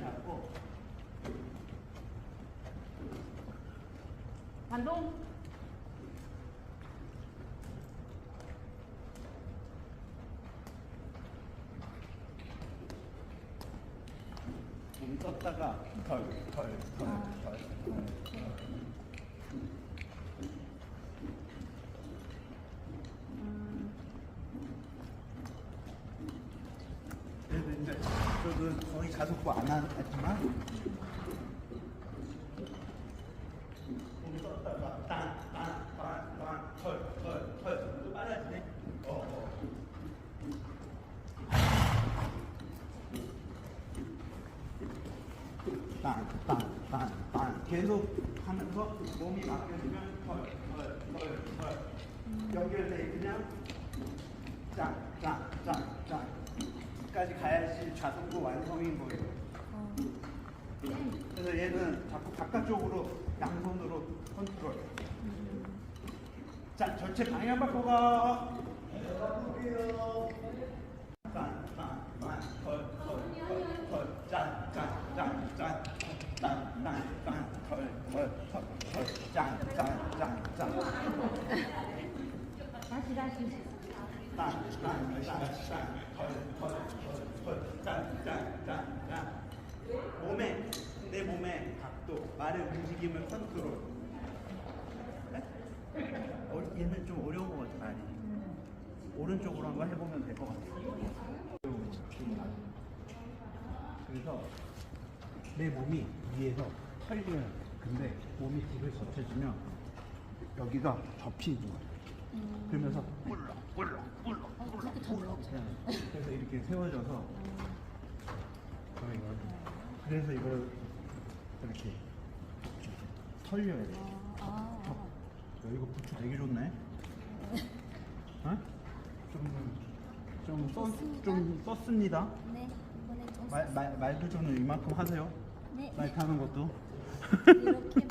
잡고. 반동. 몸 떴다가 덜덜덜덜. 저도 거의 가속부 안 하- 하지만 계속 하면서 몸이 맡겨지면 덜 연결돼 그냥 짱, 짱, 짱, 짱 까지 가야지 좌석도 완성인 거예요. 그래서 얘는 자꾸 바깥쪽으로 양손으로 컨트롤. 자, 전체 방향 바꿔가. 바꿀게요. 짠, 짠, 짠, 덜, 덜, 덜, 덜, 짠, 짠, 짠, 짠, 짠, 짠, 짠, 덜, 덜, 덜, 덜, 짠, 짠, 짠, 짠. 다시 다시. 짠, 짠, 짠, 짠, 덜, 덜, 덜, 덜, 짠, 짠, 짠, 짠. 몸에 내 몸의 각도, 말의 움직임을 컨트롤. 네? 어, 얘는 좀 어려운 것 같아 말이. 오른쪽으로 한번 해보면 될 것 같아. 그래서 내 몸이 위에서 털려요. 근데 몸이 뒤를 젖혀지면 여기가 접히는 거예요. 그러면서 꿀럭 꿀럭 꿀럭 꿀럭 그래서 이렇게 세워져서 저희가 그래서 이걸 이렇게 털려야 돼. 아. 야, 이거 부츠 되게 좋네. 어? 좀, 좀, 써, 좀 썼습니다. 네. 이번에 좀 말, 말, 말도 좀 이만큼 하세요. 네. 말 타는 것도. 이렇게